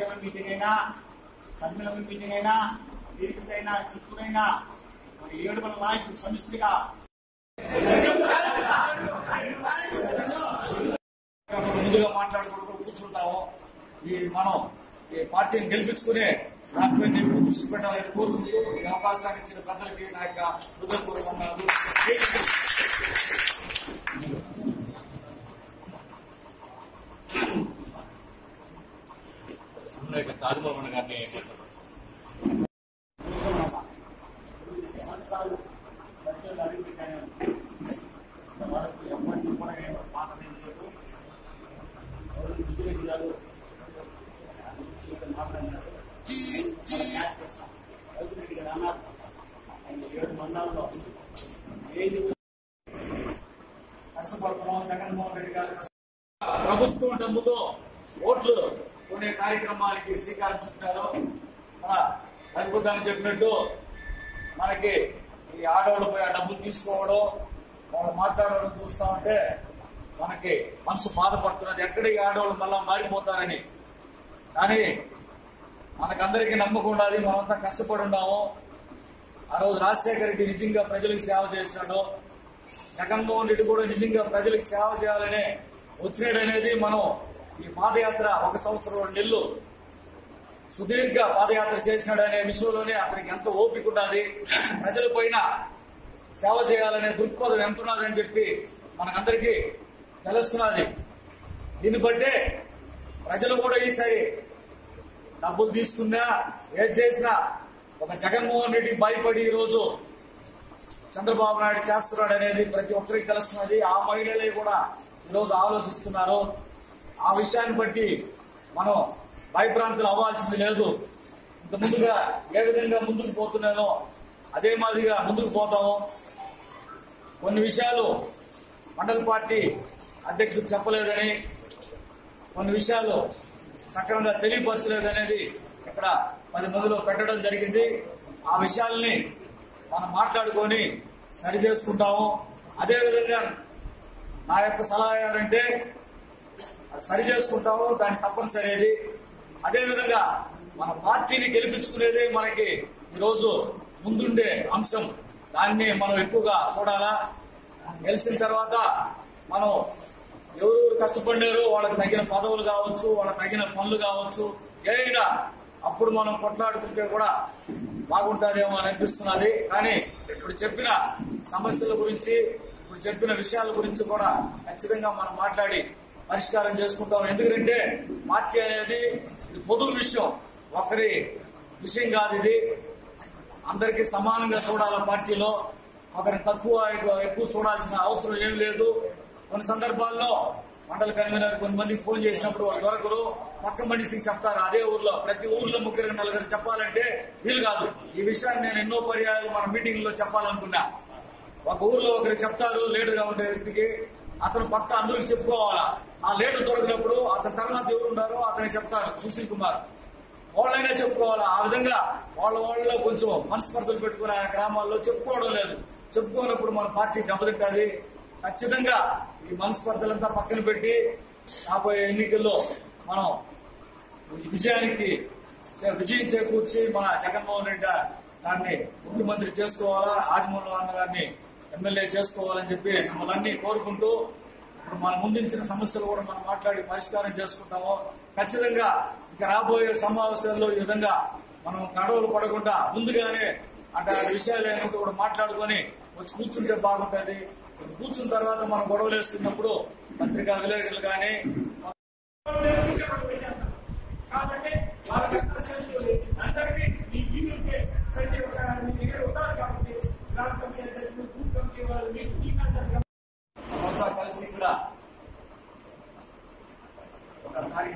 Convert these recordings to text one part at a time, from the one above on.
Vijayawada meeting అయినా సమ్మేళన meeting అయినా తిరుపతైనా చిత్తూరైనా మరి ఏడుగుల నాయకులు సమిష్టిగా ముందుగా మాట్లాడుకుంటూ కూర్చుంటాము. ఈ మనం ఈ పార్టీని గెలిపించుకునే దానిపై నేను దృష్టి పెట్టాలని కోరుకుంటూ ఈ అవకాశాన్ని ఇచ్చిన పెద్దలకి నా యొక్క హృదయపూర్వకన్నాను తాజమోహన్ గారిని సంవత్సరాలు సత్యాలు అడిగిపెట్టాను వాళ్ళకు ఎప్పటికీ కూడా నేను మాట లేదు ఎవరు విజయరెడ్డి గారు దాని గురించి ఇక్కడ మాట్లాడినారు మన న్యాయం చేస్తాం రఘురెడ్డి గారు అన్నారు ఆయన ఏడు మండలాల్లో గారిని కష్టపడుతున్నాం. జగన్మోహన్ రెడ్డి గారు ప్రభుత్వం డబ్బుతో ఓట్లు కొనే కార్యక్రమానికి శ్రీకారం చుట్టారు మన అద్భుతాన్ని చెప్పినట్టు మనకి ఈ ఆడవాళ్ళపై ఆ డబ్బులు తీసుకోవడం వాళ్ళు మాట్లాడడం చూస్తా ఉంటే మనకి మనసు బాధపడుతున్నది. ఎక్కడ ఈ ఆడవాళ్ళు మళ్ళా మారిపోతారని. కానీ మనకందరికీ నమ్మకం ఉండాలి మనమంతా కష్టపడి ఉన్నాము. ఆ రోజు రాజశేఖర రెడ్డి నిజంగా ప్రజలకు సేవ చేశాడు. జగన్మోహన్ రెడ్డి కూడా నిజంగా ప్రజలకు సేవ చేయాలనే వచ్చినాడు అనేది మనం ఈ పాదయాత్ర ఒక సంవత్సరం రెండు నెలలు సుదీర్ఘ పాదయాత్ర చేసినాడు అనే విషయంలోనే అతనికి ఎంత ఓపిక ఉన్నది ప్రజల పైన సేవ చేయాలనే దృక్పథం ఎంత ఉన్నదని చెప్పి మనకందరికీ తెలుస్తున్నది. దీన్ని బట్టే ప్రజలు కూడా ఈసారి డబ్బులు తీసుకున్నా ఏది చేసినా ఒక జగన్మోహన్ రెడ్డి భయపడి ఈ రోజు చంద్రబాబు నాయుడు చేస్తున్నాడు అనేది ప్రతి ఒక్కరికి తెలుస్తున్నది. ఆ మహిళలే కూడా ఈరోజు ఆలోచిస్తున్నారు. ఆ విషయాన్ని బట్టి మనం భయభ్రాంతులు అవ్వాల్సింది లేదు. ఇంత ముందుగా ఏ విధంగా ముందుకు పోతున్నానో అదే మాదిరిగా ముందుకు పోతాము. కొన్ని విషయాలు మండల పార్టీ అధ్యక్షుడు చెప్పలేదని కొన్ని విషయాలు సక్రమంగా తెలియపరచలేదనేది ఇక్కడ పది మందిలో పెట్టడం జరిగింది. ఆ విషయాల్ని మనం మాట్లాడుకొని సరి చేసుకుంటాము అదే విధంగా నా యొక్క సలహా ఏంటంటే సరి చేసుకుంటాము దాని తప్పనిసరి అదేవిధంగా అదే మన పార్టీని గెలిపించుకునేదే మనకి ఈరోజు ముందుండే అంశం. దాన్ని మనం ఎక్కువగా చూడాలా? గెలిచిన తర్వాత మనం ఎవరు కష్టపడినారో వాళ్ళకి తగిన పదవులు కావచ్చు వాళ్ళకి తగిన పనులు కావచ్చు ఏదైనా అప్పుడు మనం కొట్లాడుకుంటే కూడా బాగుంటుందేమో అని అనిపిస్తున్నది. కానీ ఇప్పుడు చెప్పిన సమస్యల గురించి ఇప్పుడు చెప్పిన విషయాల గురించి కూడా ఖచ్చితంగా మనం మాట్లాడి పరిష్కారం చేసుకుంటాం. ఎందుకంటే పార్టీ అనేది పొదు విషయం. ఒకరి విషయం కాదు ఇది. అందరికీ సమానంగా చూడాల పార్టీలో. ఒకరిని తక్కువ ఎక్కువ- చూడాల్సిన అవసరం ఏం లేదు. కొన్ని సందర్భాల్లో మండల కన్వీనర్ కొంతమందికి ఫోన్ చేసినప్పుడు వాళ్ళు దొరకరు. పక్క మనిషికి చెప్తారు. అదే ఊర్లో ప్రతి ఊర్లో ముగ్గురు నలుగురు చెప్పాలంటే వీలు కాదు. ఈ విషయాన్ని నేను ఎన్నో పర్యాయాలు మన మీటింగ్లో చెప్పాలనుకున్నా. ఒక ఊర్లో ఒకరు చెప్తారు లేటుగా ఉండే వ్యక్తికి. అతను పక్క అందరికి చెప్పుకోవాలా? ఆ లేటు దొరికినప్పుడు అతని తర్వాత ఎవరు ఉన్నారో అతనికి చెప్తారు సుశీల్ కుమార్. వాళ్ళైనా చెప్పుకోవాలా? ఆ విధంగా వాళ్ళ వాళ్ళలో కొంచెం మనస్పర్ధలు పెట్టుకుని ఆ గ్రామాల్లో చెప్పుకోవడం లేదు. చెప్పుకోనప్పుడు మన పార్టీ దెబ్బతింటుంది. ఖచ్చితంగా ఈ మనస్పర్ధలంతా పక్కన పెట్టి రాబోయే ఎన్నికల్లో మనం ఈ విజయానికి విజయం చేకూర్చి మన జగన్మోహన్ రెడ్డి గారిని ముఖ్యమంత్రి చేసుకోవాలా? ఆదిమూల అన్న గారిని ఎమ్మెల్యే చేసుకోవాలని చెప్పి మిమ్మల్ని కోరుకుంటూ ఇప్పుడు మన ముందుంచిన సమస్యలు కూడా మనం మాట్లాడి పరిష్కారం చేసుకుంటాము ఖచ్చితంగా ఇక రాబోయే సమావేశాల్లో ఈ విధంగా మనం గడవలు పడకుండా ముందుగానే అట్లాంటి విషయాలు ఏమైనా కూడా మాట్లాడుకొని వచ్చి కూర్చుంటే బాగుంటుంది. కూర్చున్న తర్వాత మనం గొడవలు వేసుకున్నప్పుడు పత్రికా విలేకరులు కానీ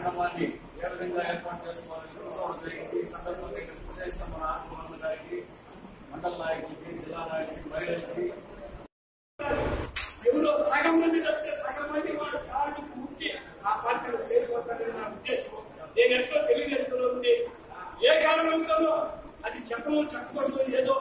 కార్యక్రమాన్ని ఏ విధంగా ఏర్పాటు చేసుకోవాలని కోరుకోవడం జరిగింది ఈ సందర్భంగా ఇక్కడ చేసిన మన ఆత్మహత్య గారికి మండల నాయకులకి జిల్లా నాయకులకి మహిళలకి ఎవరో సగం మంది వాడు కార్డు ఆ పార్టీలో చేరిపోతారని నా ఉద్దేశం. నేను ఎట్లా తెలియజేస్తున్నా ఏ కారణంతోనో అది చెప్పడం చెప్పకూడదు ఏదో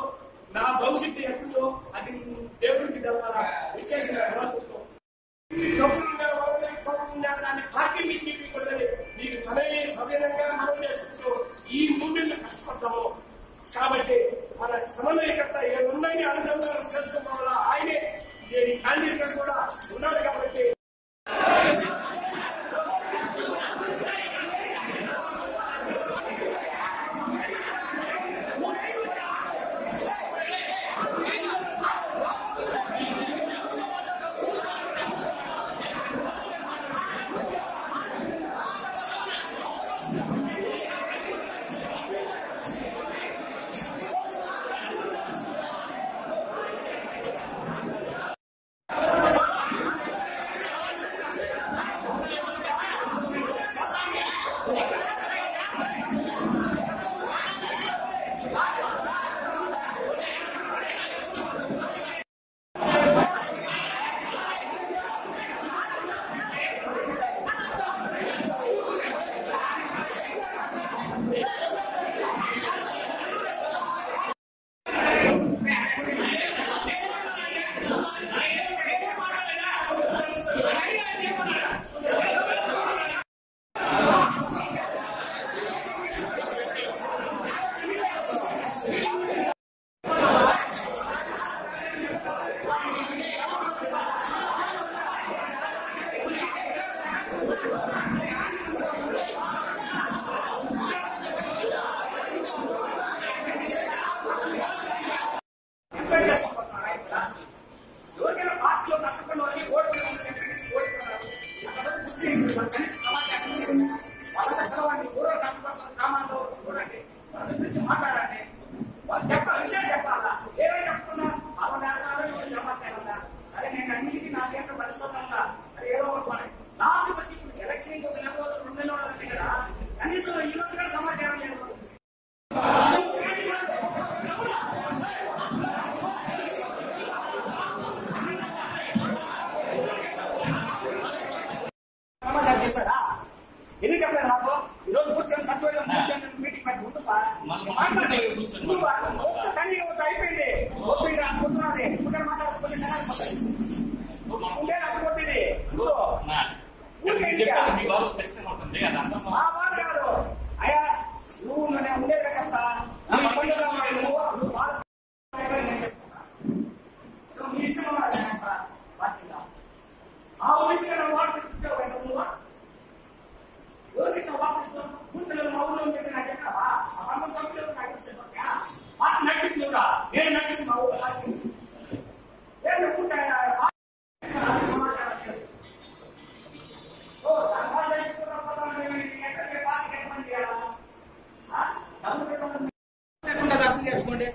చేసుకోండి.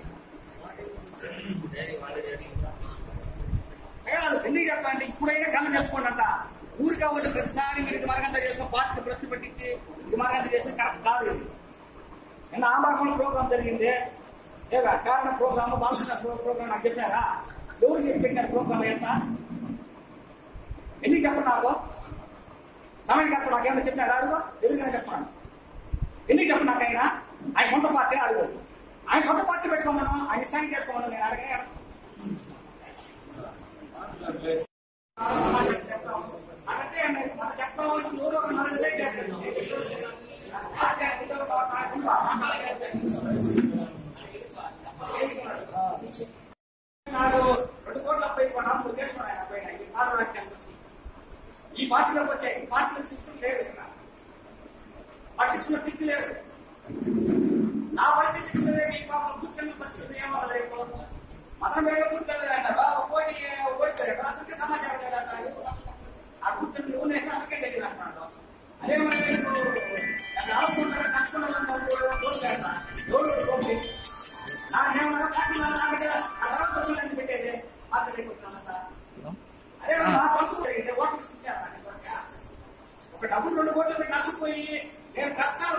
ఎందుకు చెప్తా అంటే ఇప్పుడైనా కళ్ళు చేసుకోండి అంట ఊరు కాబట్టి ప్రతిసారి మీరు ఇది మరగంత చేసిన పార్టీని ప్రశ్న పెట్టించి ఇది మార్గంత చేస్తే కరెక్ట్ కాదు ఇది. నిన్న ఆంధ్రకోణ ప్రోగ్రామ్ జరిగింది. లేదా కారణ ప్రోగ్రామ్ బాలకృష్ణ ప్రోగ్రామ్ నాకు చెప్పినారా ఎవరు చెప్పి పెట్టినారు ప్రోగ్రామ్ ఎంత? ఎందుకు చెప్పండి నాకు సమయం కరెక్ట్ నాకేమైనా చెప్పినాడు అడుగు. ఎందుకని చెప్పాను ఎందుకు చెప్పండి నాకైనా ఆయన సొంత పార్టీ అడుగు. ఆయన సొంత పార్టీ పెట్టుకోమను ఆయన ఇష్టానికి చేసుకోమను నేను అడగే అంటే మనం చెప్తాం నూరు ఒక నాలుగు సైడ్ నాకు రెండు కోట్ల అప్పై మూడు కేసులు ఆయన పైన ఈ ఆరు రాజ్యాలు ఈ పార్టీలోకి వచ్చాయి ఈ పార్టీలో సిస్టమ్ లేదు ఇక్కడ పట్టించుకున్న టిక్ లేదు నా పరిస్థితి కింద ఈ పాపం గుర్తున్న పరిస్థితి ఏమన్నది రేపు మతం వేరే గుర్తులేదంట ఒకటి ఓడిపోయాడు సమాచారం లేదంట ఆ గుర్తులు నువ్వు నేను అందుకే తెలియదు అంటున్నాడు అదే మరి అక్కడ ఆడుకుంటారు ఎవరు నాకేమన్నా కష్టం నాకంటే ఆ తర్వాత పెట్టేది? అదే నా పంపు ఓట్లు ఇచ్చాను ఒక డబ్బులు రెండు కోట్లు నష్టపోయి నేను కష్టాలు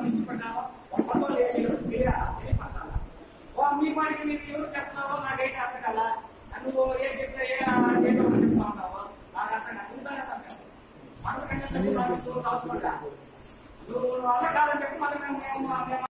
సంబంధించి వాళ్ళు ఇష్టపడ్డామో వాళ్ళ పనులు వేసి ఓ మీ పనికి మీరు ఎవరు చెప్తున్నారో నాకైతే అర్థం కదా నువ్వు ఏం చెప్తే ఏ ఏదో చెప్తా ఉంటావో నాకు అర్థం కాదు నువ్వు మనకంటే నువ్వు అలా కాదని చెప్పి మళ్ళీ మేము